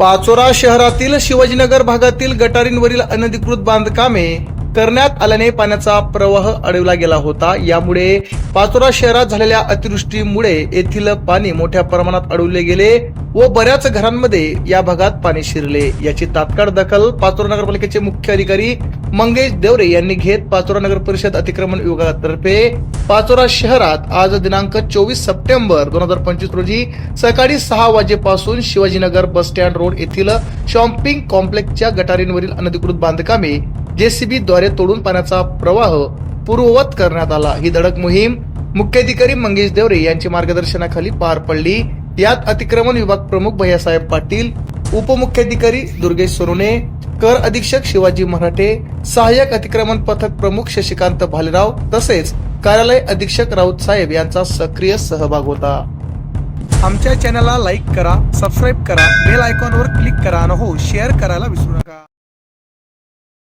पाचोरा शहरातील शिवाजीनगर भागातील गटारींवरील अनधिकृत बांधकामे करण्यात आल्याने पाण्याचा प्रवाह अडवला गेला होता. यामुळे पाचोरा शहरात झालेल्या अतिवृष्टीमुळे येथील पाणी मोठ्या प्रमाणात अडवले गेले व बऱ्याच घरांमध्ये या भागात पाणी शिरले. याची तात्काळ दखल पाचोरा नगरपालिकेचे मुख्य अधिकारी मंगेश देवरे यांनी घेत पाचोरा नगर परिषद अतिक्रमण विभागातर्फे पाचोरा शहरात आज दिनांक चोवीस सप्टेंबर दोन हजार पंचवीस रोजी सकाळी सहा वाजेपासून शिवाजीनगर बस स्टँड रोड येथील शॉपिंग कॉम्प्लेक्सच्या गटारींवरील अनधिकृत बांधकामे जेसीबी द्वारे तोडून पाण्याचा प्रवाह पूर्ववत करण्यात आला. ही धडक मोहीम मुख्याधिकारी मंगेश देवरे यांच्या मार्गदर्शनाखाली पार पडली. यात अतिक्रमण विभाग प्रमुख भैयासाहेब पाटील उपमुख्याधिकारी दुर्गेश सोनुने कर अधीक्षक शिवाजी मराठे सहाय्यक अतिक्रमण पथक प्रमुख शशिकांत भालेराव तसेच कार्यालय अधीक्षक राऊत साहेब यांचा सक्रिय सहभाग होता. आमच्या चॅनलला लाईक करा सबस्क्राईब करा बेल आयकॉनवर क्लिक करा आणि हो शेअर करायला विसरू नका.